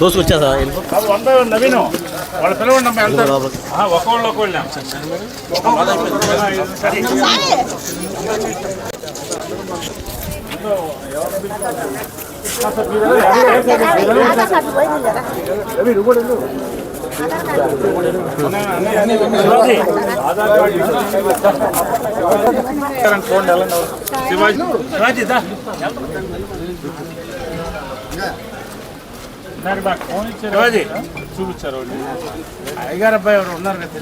దోసుకొచ్చా sir వెళ్ళిపో అది వంద నవీన్. వాళ్ళ పిల్లవాడిని అమ్మాయి వెళ్తారు ఆ, ఒక్కోళ్ళు ఒక్కోళ్ళు శివాజీ. శివాజీ శివాజీ దా. చూపించారు వాళ్ళు. అయ్యగారు అబ్బాయి ఎవరు ఉన్నారు కదా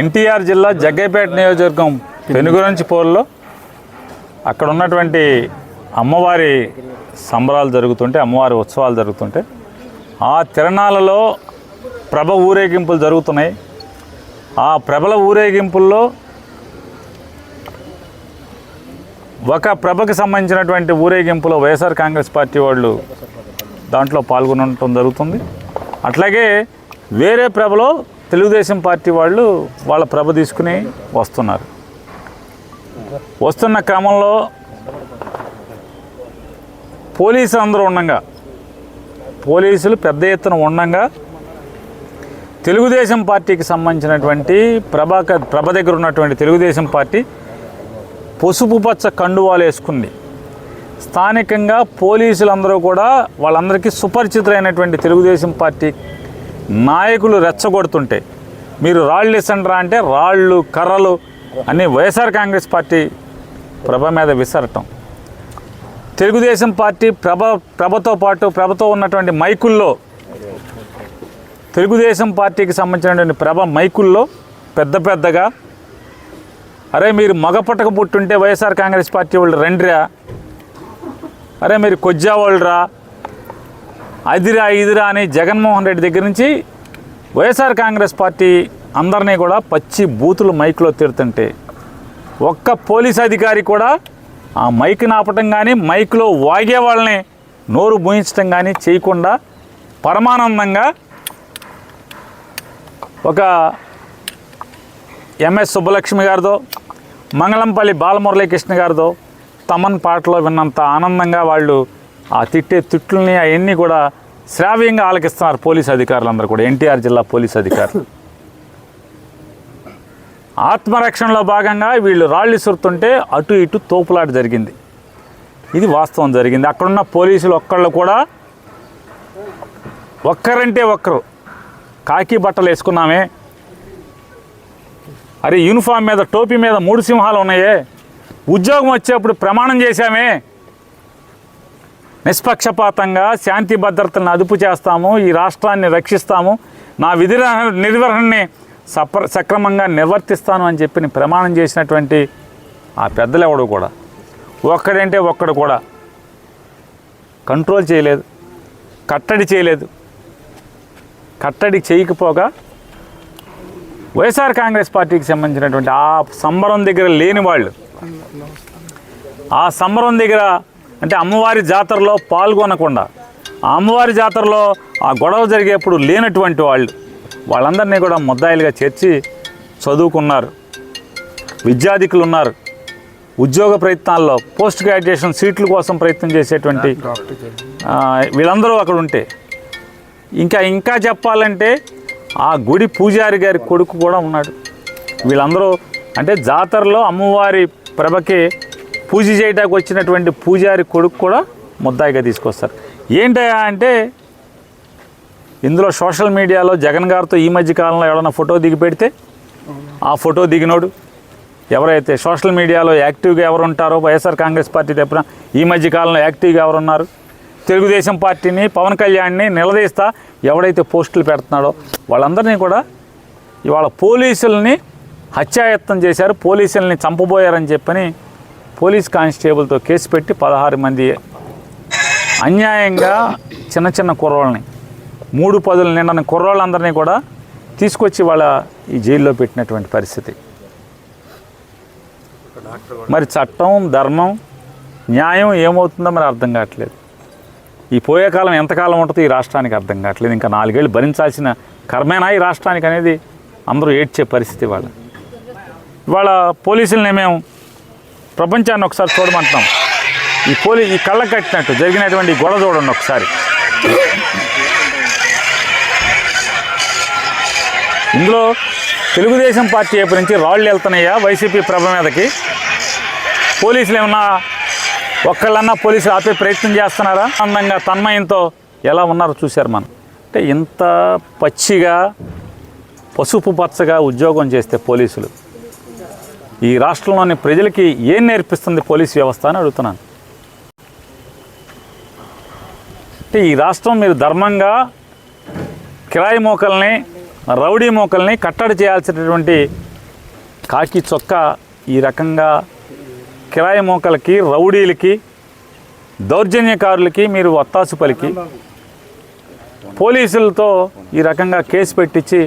ఎన్టీఆర్ జిల్లా జగ్గైపేట నియోజకవర్గం పెనుగురంచి పోరులో అక్కడ ఉన్నటువంటి అమ్మవారి సంబరాలు జరుగుతుంటే అమ్మవారి ఉత్సవాలు జరుగుతుంటే ఆ తిరణాలలో ప్రభ ఊరేగింపులు జరుగుతున్నాయి. ఆ ప్రభల ఊరేగింపుల్లో ఒక ప్రభకు సంబంధించినటువంటి ఊరేగింపులో వైఎస్ఆర్ కాంగ్రెస్ పార్టీ వాళ్ళు దాంట్లో పాల్గొనడం జరుగుతుంది. అట్లాగే వేరే ప్రభలో తెలుగుదేశం పార్టీ వాళ్ళు వాళ్ళ ప్రభ తీసుకుని వస్తున్నారు. వస్తున్న క్రమంలో పోలీసులు అందరూ ఉండగా పోలీసులు పెద్ద ఎత్తున ఉండగా తెలుగుదేశం పార్టీకి సంబంధించినటువంటి ప్రభాకర్ ప్రభ దగ్గర ఉన్నటువంటి తెలుగుదేశం పార్టీ పసుపు పచ్చ కండువాలు వేసుకుంది. స్థానికంగా పోలీసులందరూ కూడా వాళ్ళందరికీ సుపరిచితులైనటువంటి తెలుగుదేశం పార్టీ నాయకులు రెచ్చగొడుతుంటే మీరు రాళ్ళు ఇసండ్రా అంటే రాళ్ళు కర్రలు అన్ని వైఎస్ఆర్ కాంగ్రెస్ పార్టీ ప్రభ మీద విసరటం. తెలుగుదేశం పార్టీ ప్రభ ప్రభతో పాటు ప్రభతో ఉన్నటువంటి మైకుల్లో తెలుగుదేశం పార్టీకి సంబంధించినటువంటి ప్రభ మైకుల్లో పెద్ద పెద్దగా అరే మీరు మగ మగపట్టక పుట్టుంటే వైఎస్ఆర్ కాంగ్రెస్ పార్టీ వాళ్ళు రండిరా అరే మీరు కొజ్జా వాళ్ళురా అదిరా ఇదిరా అని జగన్మోహన్ రెడ్డి దగ్గర నుంచి వైఎస్ఆర్ కాంగ్రెస్ పార్టీ అందరినీ కూడా పచ్చి బూతులు మైక్లో తిడుతుంటే ఒక్క పోలీస్ అధికారి కూడా ఆ మైక్ నాపటం కానీ మైక్లో వాగే వాళ్ళని నోరు మూయించడం కానీ చేయకుండా పరమానందంగా ఒక ఎంఎస్ సుబ్బలక్ష్మి గారిదో మంగళంపల్లి బాలమురళీకృష్ణ గారిదో తమన్ పాటలో విన్నంత ఆనందంగా వాళ్ళు ఆ తిట్టే తిట్లని అవన్నీ కూడా శ్రావ్యంగా ఆలకిస్తున్నారు పోలీస్ అధికారులందరూ కూడా. ఎన్టీఆర్ జిల్లా పోలీస్ అధికారులు. ఆత్మరక్షణలో భాగంగా వీళ్ళు రాళ్ళు ఇసురుతుంటే అటు ఇటు తోపులాట జరిగింది. ఇది వాస్తవం జరిగింది. అక్కడున్న పోలీసులు ఒక్కళ్ళు కూడా ఒక్కరంటే ఒక్కరు. కాకి బట్టలు వేసుకున్నామే. అరే యూనిఫామ్ మీద టోపీ మీద మూడు సింహాలు ఉన్నాయే. ఉద్యోగం వచ్చేప్పుడు ప్రమాణం చేశామే. నిష్పక్షపాతంగా శాంతి భద్రతలను అదుపు చేస్తాము ఈ రాష్ట్రాన్ని రక్షిస్తాము. నా విధి నిర్వహణని సప్ర సక్రమంగా నిర్వర్తిస్తాను అని చెప్పి ప్రమాణం చేసినటువంటి ఆ పెద్దలు ఎవడు కూడా. ఒక్కడంటే ఒక్కడు కూడా. కంట్రోల్ చేయలేదు. కట్టడి చేయలేదు. కట్టడి చేయకపోగా వైఎస్ఆర్ కాంగ్రెస్ పార్టీకి సంబంధించినటువంటి ఆ సంబరం దగ్గర లేని వాళ్ళు ఆ సంబరం దగ్గర అంటే అమ్మవారి జాతరలో పాల్గొనకుండా ఆ అమ్మవారి జాతరలో ఆ గొడవ జరిగేప్పుడు లేనటువంటి వాళ్ళు వాళ్ళందరినీ కూడా ముద్దాయిలుగా చేర్చి చదువుకున్నారు విద్యాధికులు ఉన్నారు ఉద్యోగ ప్రయత్నాల్లో పోస్ట్ గ్రాడ్యుయేషన్ సీట్ల కోసం ప్రయత్నం చేసేటువంటి వీళ్ళందరూ అక్కడ ఉంటే ఇంకా ఇంకా చెప్పాలంటే ఆ గుడి పూజారి గారి కొడుకు కూడా ఉన్నాడు. వీళ్ళందరూ అంటే జాతరలో అమ్మవారి ప్రభకి పూజ చేయడానికి వచ్చినటువంటి పూజారి కొడుకు కూడా ముద్దాయిగా తీసుకొస్తారు. ఏంటయా అంటే ఇందులో సోషల్ మీడియాలో జగన్ గారితో ఈ మధ్య కాలంలో ఎవరైనా ఫోటో దిగి పెడితే ఆ ఫోటో దిగినోడు. ఎవరైతే సోషల్ మీడియాలో యాక్టివ్గా ఎవరు ఉంటారో వైఎస్ఆర్ కాంగ్రెస్ పార్టీ తరపున ఈ మధ్య కాలంలో యాక్టివ్గా ఎవరున్నారు? తెలుగుదేశం పార్టీని పవన్ కళ్యాణ్ని నిలదీస్తా ఎవడైతే పోస్టులు పెడుతున్నాడో వాళ్ళందరినీ కూడా ఇవాళ పోలీసుల్ని హత్యాయత్నం చేశారు పోలీసుల్ని చంపబోయారని చెప్పని పోలీస్ కానిస్టేబుల్తో కేసు పెట్టి పదహారు మంది అన్యాయంగా చిన్న చిన్న కుర్రోళ్ళని మూడు పదులు నిండని కుర్రోళ్ళందరినీ కూడా తీసుకొచ్చి వాళ్ళ ఈ జైల్లో పెట్టినటువంటి పరిస్థితి. మరి చట్టం ధర్మం న్యాయం ఏమవుతుందో మరి అర్థం కావట్లేదు. ఈ పోయే కాలం ఎంతకాలం ఉంటుందో ఈ రాష్ట్రానికి అర్థం కావట్లేదు. ఇంకా నాలుగేళ్ళు భరించాల్సిన కర్మేనా ఈ రాష్ట్రానికి అనేది అందరూ ఏడ్చే పరిస్థితి వాళ్ళ. ఇవాళ పోలీసులని మేము ప్రపంచాన్ని ఒకసారి చూడమంటున్నాం. ఈ పోలీ ఈ కళ్ళ కట్టినట్టు జరిగినటువంటి ఈ గొడవ చూడండి ఒకసారి. ఇందులో తెలుగుదేశం పార్టీ వైపు నుంచి రాళ్ళు వెళ్తున్నాయా? వైసీపీ ప్రభ మీదకి? పోలీసులు ఏమన్నా ఒక్కళ్ళన్నా పోలీసులు ఆపే ప్రయత్నం చేస్తున్నారా? అందంగా తన్మయంతో ఎలా ఉన్నారో చూశారు మనం. అంటే ఇంత పచ్చిగా పసుపు పచ్చగా ఉద్యోగం చేస్తే పోలీసులు. ఈ రాష్ట్రంలోని ప్రజలకి ఏం నేర్పిస్తుంది పోలీస్ వ్యవస్థ అని అడుగుతున్నాను. అంటే ఈ రాష్ట్రం మీరు ధర్మంగా కిరాయి మోకల్ని రౌడీ మోకల్ని కట్టడి చేయాల్సినటువంటి కాకి చొక్క ఈ రకంగా కిరాయి మోకలకి రౌడీలకి దౌర్జన్యకారులకి మీరు వత్తాసు పలికి పోలీసులతో ఈ రకంగా కేసు పెట్టించి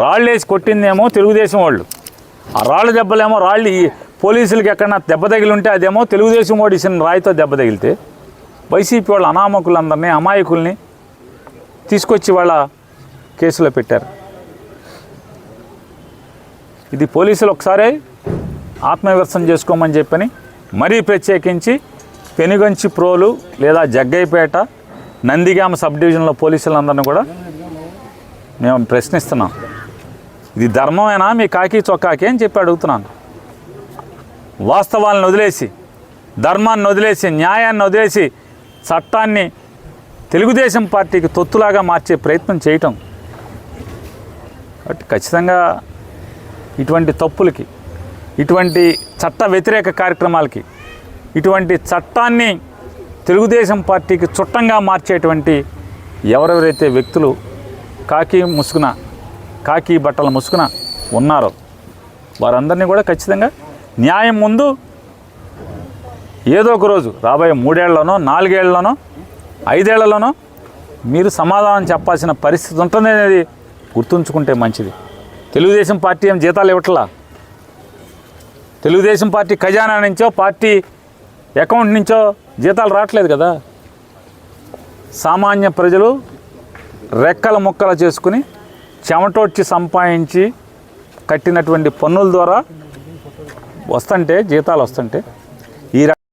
రాళ్ళేసి కొట్టిందేమో తెలుగుదేశం వాళ్ళు. ఆ రాళ్ళ దెబ్బలేమో రాళ్ళు ఈ పోలీసులకి ఎక్కడన్నా దెబ్బ తగిలి ఉంటే అదేమో తెలుగుదేశం వాడు ఇచ్చిన రాయితో దెబ్బ తగిలితే వైసీపీ వాళ్ళ అనామకులందరినీ అమాయకుల్ని తీసుకొచ్చి వాళ్ళ కేసులో పెట్టారు. ఇది పోలీసులు ఒకసారి ఆత్మవిమర్శనం చేసుకోమని చెప్పని మరీ ప్రత్యేకించి పెనుగంచి ప్రోలు లేదా జగ్గైపేట నందిగామ సబ్ డివిజన్లో పోలీసులందరినీ కూడా మేము ప్రశ్నిస్తున్నాం. ఇది ధర్మమేనా? మీ కాకి చొక్కాకి అని చెప్పి అడుగుతున్నాను. వాస్తవాలను వదిలేసి ధర్మాన్ని వదిలేసి న్యాయాన్ని వదిలేసి చట్టాన్ని తెలుగుదేశం పార్టీకి తొత్తులాగా మార్చే ప్రయత్నం చేయటం. కాబట్టి ఖచ్చితంగా ఇటువంటి తప్పులకి ఇటువంటి చట్ట వ్యతిరేక కార్యక్రమాలకి ఇటువంటి చట్టాన్ని తెలుగుదేశం పార్టీకి చుట్టంగా మార్చేటువంటి ఎవరెవరైతే వ్యక్తులు కాకి ముసుగున కాకి బట్టల ముసుగున ఉన్నారో వారందరినీ కూడా ఖచ్చితంగా న్యాయం ముందు ఏదో ఒక రోజు రాబోయే మూడేళ్ళలోనో నాలుగేళ్ళలోనో ఐదేళ్ళలోనో మీరు సమాధానం చెప్పాల్సిన పరిస్థితి ఉంటుంది అనేది గుర్తుంచుకుంటే మంచిది. తెలుగుదేశం పార్టీ ఏం జీతాలు ఇవ్వట్లా? తెలుగుదేశం పార్టీ ఖజానా నుంచో పార్టీ అకౌంట్ నుంచో జీతాలు రావట్లేదు కదా. సామాన్య ప్రజలు రెక్కల ముక్కలు చేసుకుని చెమటోడ్చి సంపాదించి కట్టినటువంటి పన్నుల ద్వారా వస్తుంటే జీతాలు వస్తుంటే